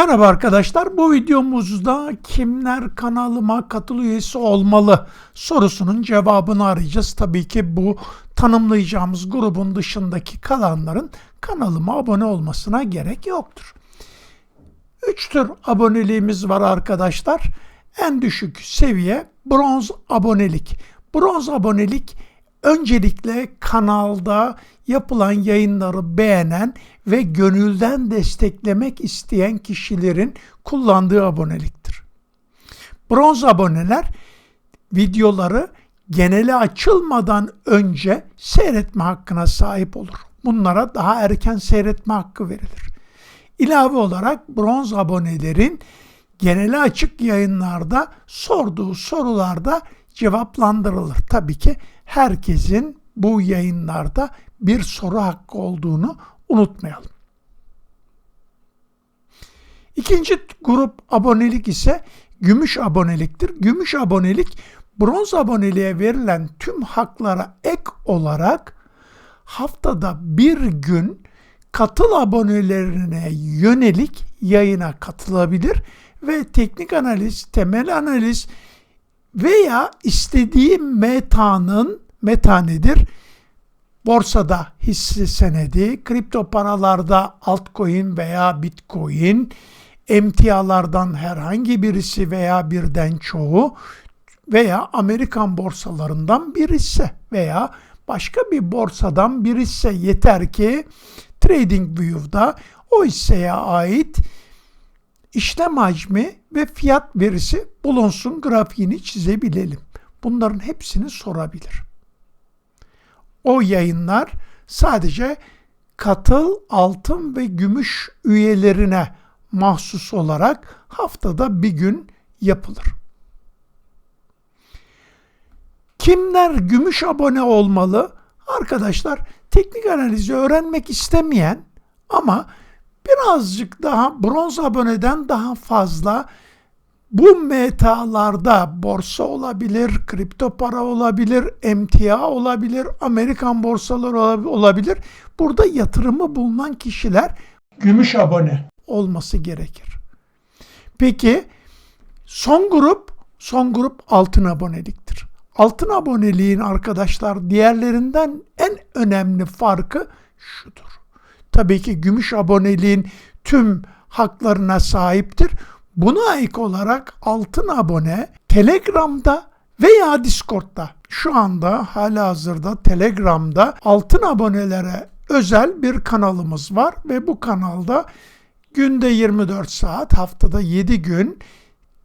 Merhaba arkadaşlar. Bu videomuzda kimler kanalıma katıl üyesi olmalı sorusunun cevabını arayacağız. Tabii ki bu tanımlayacağımız grubun dışındaki kalanların kanalıma abone olmasına gerek yoktur. Üç tür aboneliğimiz var arkadaşlar. En düşük seviye bronz abonelik. Bronz abonelik öncelikle kanalda yapılan yayınları beğenen ve gönülden desteklemek isteyen kişilerin kullandığı aboneliktir. Bronz aboneler videoları genele açılmadan önce seyretme hakkına sahip olur. Bunlara daha erken seyretme hakkı verilir. İlave olarak bronz abonelerin genele açık yayınlarda sorduğu sorularda cevaplandırılır. Tabii ki herkesin bu yayınlarda bir soru hakkı olduğunu unutmayalım. İkinci grup abonelik ise gümüş aboneliktir. Gümüş abonelik bronz aboneliğe verilen tüm haklara ek olarak haftada bir gün katıl abonelerine yönelik yayına katılabilir ve teknik analiz, temel analiz veya istediği metanın meta nedir? Borsada hisse senedi, kripto paralarda altcoin veya bitcoin, emtialardan herhangi birisi veya birden çoğu veya Amerikan borsalarından bir hisse veya başka bir borsadan bir hisse yeter ki TradingView'da o hisseye ait işlem hacmi ve fiyat verisi bulunsun grafiğini çizebilelim. Bunların hepsini sorabilir. O yayınlar sadece katıl, altın ve gümüş üyelerine mahsus olarak haftada bir gün yapılır. Kimler gümüş abone olmalı? Arkadaşlar teknik analizi öğrenmek istemeyen ama birazcık daha bronz aboneden daha fazla bu metalarda borsa olabilir, kripto para olabilir, emtia olabilir, Amerikan borsaları olabilir. Burada yatırımı bulunan kişiler gümüş abone olması gerekir. Peki son grup, son grup altın aboneliktir. Altın aboneliğin arkadaşlar diğerlerinden en önemli farkı şudur. Tabii ki gümüş aboneliğin tüm haklarına sahiptir. Buna ek olarak altın abone Telegram'da veya Discord'da şu anda hala hazırda Telegram'da altın abonelere özel bir kanalımız var ve bu kanalda günde 24 saat haftada 7 gün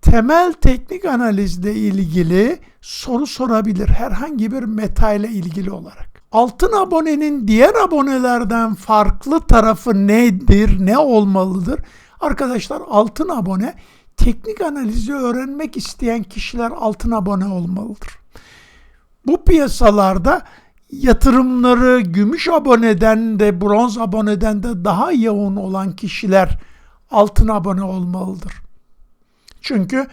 temel teknik analizle ilgili soru sorabilir herhangi bir meta ile ilgili olarak. Altın abonenin diğer abonelerden farklı tarafı nedir, ne olmalıdır? Arkadaşlar altın abone teknik analizi öğrenmek isteyen kişiler altın abone olmalıdır. Bu piyasalarda yatırımları gümüş aboneden de bronz aboneden de daha yoğun olan kişiler altın abone olmalıdır. Çünkü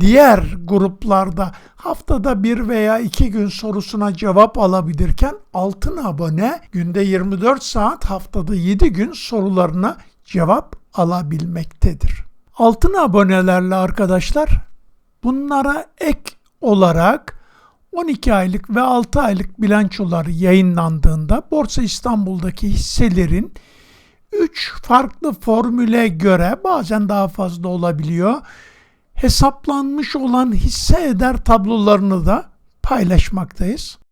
diğer gruplarda haftada bir veya iki gün sorusuna cevap alabilirken altın abone günde 24 saat haftada 7 gün sorularına cevap alabilmektedir. Altın abonelerle arkadaşlar bunlara ek olarak 12 aylık ve 6 aylık bilançolar yayınlandığında Borsa İstanbul'daki hisselerin 3 farklı formüle göre bazen daha fazla olabiliyor. Hesaplanmış olan hisse eder tablolarını da paylaşmaktayız.